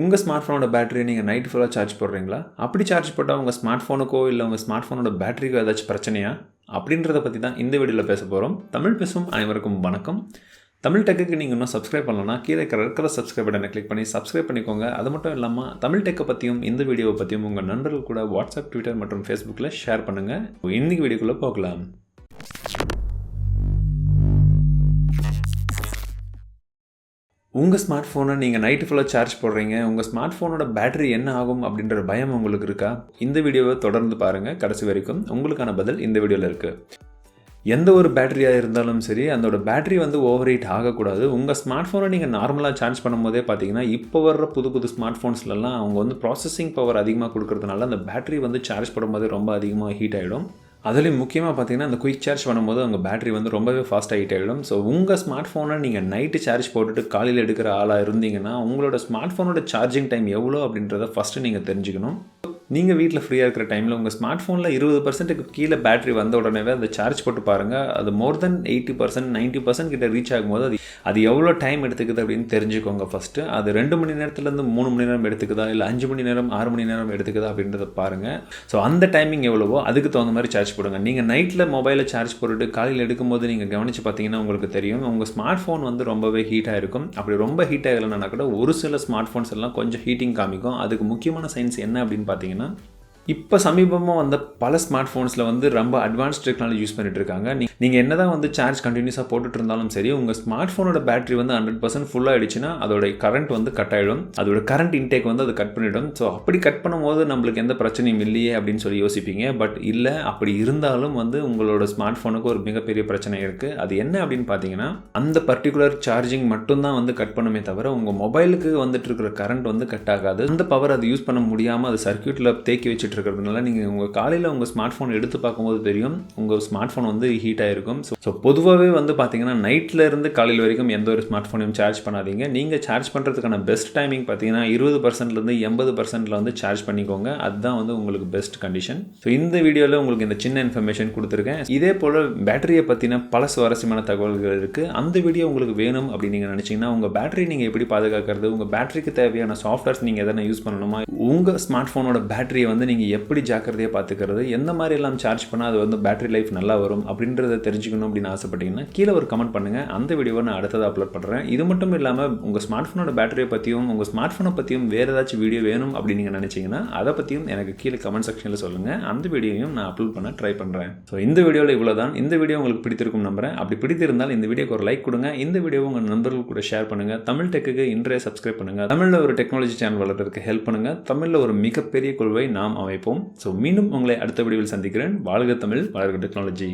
உங்கள் ஸ்மார்ட் ஃபோனோட பேட்டரியை நீங்கள் நைட் ஃபுல்லாக சார்ஜ் போடுறீங்களா? அப்படி சார்ஜ் போட்டால் உங்கள் ஸ்மார்ட் ஃபோனுக்கோ இல்லை உங்கள் ஸ்மார்ட் ஃபோனோட பேட்டரிக்கோ ஏதாச்சும் பிரச்சனையா? அப்படின்றத பற்றி தான் இந்த வீடியோவில் பேச போகிறோம் தமிழ் பேசும் அனைவருக்கும் வணக்கம். தமிழ் டெக்குக்கு நீங்கள் இன்னும் சப்ஸ்கிரைப் பண்ணலன்னா கீழே இருக்கிற சப்ஸ்கிரைப் பட்டனை கிளிக் பண்ணி சப்ஸ்கிரைப் பண்ணிக்கோங்க. அது மட்டும் இல்லாமல் தமிழ் டெக்கை பற்றியும் இந்த வீடியோவை பற்றியும் உங்கள் நண்பர்கள் கூட வாட்ஸ்அப் ட்விட்டர் மற்றும் ஃபேஸ்புக்கில் ஷேர் பண்ணுங்கள் இன்றைக்கி வீடியோக்குள்ளே போகலாம். உங்கள் ஸ்மார்ட் ஃபோனை நீங்கள் நைட்டு ஃபுல்லாக சார்ஜ் போடுறீங்க. உங்கள் ஸ்மார்ட் ஃபோனோட பேட்டரி என்ன ஆகும் அப்படின்ற பயம் உங்களுக்கு இருக்கா? இந்த வீடியோவை தொடர்ந்து பாருங்கள் கடைசி வரைக்கும் உங்களுக்கான பதில் இந்த வீடியோவில் இருக்குது எந்த ஒரு பேட்டரியாக இருந்தாலும் சரி அதோட பேட்டரி வந்து ஓவர் ஹீட் ஆகக்கூடாது. உங்கள் ஸ்மார்ட் ஃபோனை நீங்கள் நார்மலாக சார்ஜ் பண்ணும்போதே பார்த்தீங்கன்னா இப்போ வர்ற புது புது ஸ்மார்ட் ஃபோன்ஸ்லலாம் அவங்க வந்து ப்ராசஸிங் பவர் அதிகமாக கொடுக்கறதுனால அந்த பேட்டரி வந்து சார்ஜ் பண்ணும்போதே ரொம்ப அதிகமாக ஹீட் ஆகிடும் அதுலேயும் முக்கியமாக பார்த்தீங்கன்னா அந்த குயிக் சார்ஜ் பண்ணும்போது உங்கள் பேட்டரி வந்து ரொம்பவே ஃபாஸ்ட் ஹீட் ஆகிடும் ஸோ உங்கள் ஸ்மார்ட் ஃபோனை நீங்கள் நைட்டு சார்ஜ் போட்டுட்டு காலையில் எடுக்கிற ஆளாக இருந்தீங்கன்னா உங்களோட ஸ்மார்ட் ஃபோனோட சார்ஜிங் டைம் எவ்வளோ அப்படின்றத ஃபஸ்ட்டு நீங்கள் தெரிஞ்சுக்கணும். நீங்கள் வீட்டில் ஃப்ரீயாக இருக்கிற டைமில் உங்கள் ஸ்மார்ட் ஃபோனில் இருபது பர்சன்ட்டுக்கு கீழே பேட்டரி வந்த உடனேவே அதை சார்ஜ் போட்டு பாருங்கள் அது more than eighty percent ninety percent கிட்ட ரீச் ஆகும்போது அது அது எவ்வளோ டைம் எடுத்துக்குது அப்படின்னு தெரிஞ்சுக்கோங்க ஃபஸ்ட்டு அது ரெண்டு மணி நேரத்துலேருந்து மூணு மணி நேரம் எடுத்துக்குதா இல்லை அஞ்சு மணி நேரம் ஆறு மணி நேரம் எடுத்துக்குதா அப்படின்றத பாருங்கள் ஸோ அந்த டைமிங் எவ்வளவோ அதுக்கு தகுந்த மாதிரி சார்ஜ் போடுங்க. நீங்கள் நைட்டில் மொபைலை சார்ஜ் போட்டுட்டு காலையில் எடுக்கும்போது நீங்கள் கவனித்து பார்த்தீங்கன்னா உங்களுக்கு தெரியும். உங்கள் ஸ்மார்ட் ஃபோன் வந்து ரொம்பவே ஹீட்டாக இருக்கும். அப்படி ரொம்ப ஹீட் ஆகலைன்னா கூட ஒரு சில ஸ்மார்ட் ஃபோன்ஸ் எல்லாம் கொஞ்சம் ஹீட்டிங் காமிக்கும். அதுக்கு முக்கியமான சயின்ஸ் என்ன அப்படின்னு பார்த்தீங்கன்னா பார்த்தீங்கன்னா இப்போ சமீபமாக வந்த பல ஸ்மார்ட் ஃபோன்ஸில் வந்து ரொம்ப அட்வான்ஸ் டெக்னாலஜி யூஸ் பண்ணிட்டு இருக்காங்க நீங்கள் என்ன தான் வந்து சார்ஜ் கண்டினியூஸாக போட்டுட்டு இருந்தாலும் சரி உங்கள் ஸ்மார்ட் ஃபோனோட பேட்டரி வந்து ஹண்ட்ரட் பர்சன்ட் ஃபுல்லாக ஆயிடுச்சுன்னா அதோட கரண்ட் வந்து கட் ஆகிடும் அதோட கரண்ட் இன்டேக் வந்து அது கட் பண்ணிவிடும் ஸோ அப்படி கட் பண்ணும்போது நம்மளுக்கு எந்த பிரச்சனையும் இல்லையே அப்படின்னு சொல்லி யோசிப்பீங்க. பட் இல்லை அப்படி இருந்தாலும் வந்து உங்களோட ஸ்மார்ட் ஃபோனுக்கு ஒரு மிகப்பெரிய பிரச்சனை இருக்குது அது என்ன அப்படின்னு பார்த்தீங்கன்னா அந்த பர்டிகுலர் சார்ஜிங் மட்டும்தான் வந்து கட் பண்ணுமே தவிர உங்கள் மொபைலுக்கு வந்துட்டு இருக்கிற கரண்ட் வந்து கட் ஆகாது. அந்த பவர் அது யூஸ் பண்ண முடியாமல் அது சர்க்கியூட்டில் தேக்கி வச்சுட்டு இருக்கிறதுனால நீங்கள் உங்கள் காலையில் உங்கள் ஸ்மார்ட் ஃபோன் எடுத்து பார்க்கும்போது தெரியும். உங்கள் ஸ்மார்ட் ஃபோன் வந்து ஹீட் ஆகிருக்கும் ஸோ ஸோ பொதுவாகவே வந்து பார்த்தீங்கன்னா நைட்டில் இருந்து காலையில் வரைக்கும் எந்த ஒரு ஸ்மார்ட் ஃபோனையும் சார்ஜ் பண்ணாதீங்க. நீங்கள் சார்ஜ் பண்ணுறதுக்கான பெஸ்ட் டைமிங் பார்த்தீங்கன்னா இருபது பர்சன்ட்லேருந்து எண்பது பர்சன்ட்டில் வந்து சார்ஜ் பண்ணிக்கோங்க. அதுதான் வந்து உங்களுக்கு பெஸ்ட் கண்டிஷன் ஸோ இந்த வீடியோவில் உங்களுக்கு இந்த சின்ன இன்ஃபர்மேஷன் கொடுத்துருக்கேன். இதே போல் பேட்டரியை பற்றின பல சுவாரஸ்யமான தகவல்கள் இருக்குது அந்த வீடியோ உங்களுக்கு வேணும் அப்படின்னு நீங்கள் நினச்சிங்கன்னா உங்கள் பேட்டரி நீங்கள் எப்படி பாதுகாக்கிறது உங்கள் பேட்டரிக்கு தேவையான சாஃப்ட்வேர்ஸ் நீங்கள் எதனா யூஸ் பண்ணணுமா உங்கள் ஸ்மார்ட் ஃபோனோட பேட்டரியை வந்து நீங்கள் எப்படி ஜாக்கிரதையாக பார்த்துக்கிறது எந்த மாதிரி எல்லாம் சார்ஜ் பண்ணால் அது வந்து பேட்டரி லைஃப் நல்லா வரும் அப்படின்றத தெரிஞ்சுக்கணும் அப்படின்னு ஆசைப்பட்டீங்கன்னா கீழே ஒரு கமெண்ட் பண்ணுங்கள் அந்த வீடியோவை நான் அடுத்ததாக அப்லோட் பண்ணுறேன் இது மட்டும் இல்லாமல் உங்கள் ஸ்மார்ட் ஃபோனோட பேட்டரியை பற்றியும் உங்கள் ஸ்மார்ட் ஃபோனை பற்றியும் வேறு ஏதாச்சும் வீடியோ வேணும் அப்படின்னு நீங்கள் நினச்சிங்கன்னா அதை பற்றியும் எனக்கு கீழே கமெண்ட் செக்ஷனில் சொல்லுங்கள் அந்த வீடியோவையும் நான் அப்லோட் பண்ண ட்ரை பண்ணுறேன் ஸோ இந்த வீடியோவில் இவ்வளோ தான் இந்த வீடியோ உங்களுக்கு பிடித்திருக்கும் நம்புறேன். அப்படி பிடித்திருந்தால் இந்த வீடியோக்கு ஒரு லைக் கொடுங்க. இந்த வீடியோவை உங்கள் நண்பர்கள் கூட ஷேர் பண்ணுங்கள் தமிழ் டெக்குக்கு இன்றைய சப்ஸ்கிரைப் பண்ணுங்கள் தமிழில் ஒரு டெக்னாலஜி சேனல் வளர்றதுக்கு ஹெல்ப் பண்ணுங்கள் தமிழில் ஒரு மிகப்பெரிய குழுவை நாம் அமைப்போம் ஸோ மீண்டும் உங்களை அடுத்த வீடியோவில் சந்திக்கிறேன். வாழ்க தமிழ் வளர்க டெக்னாலஜி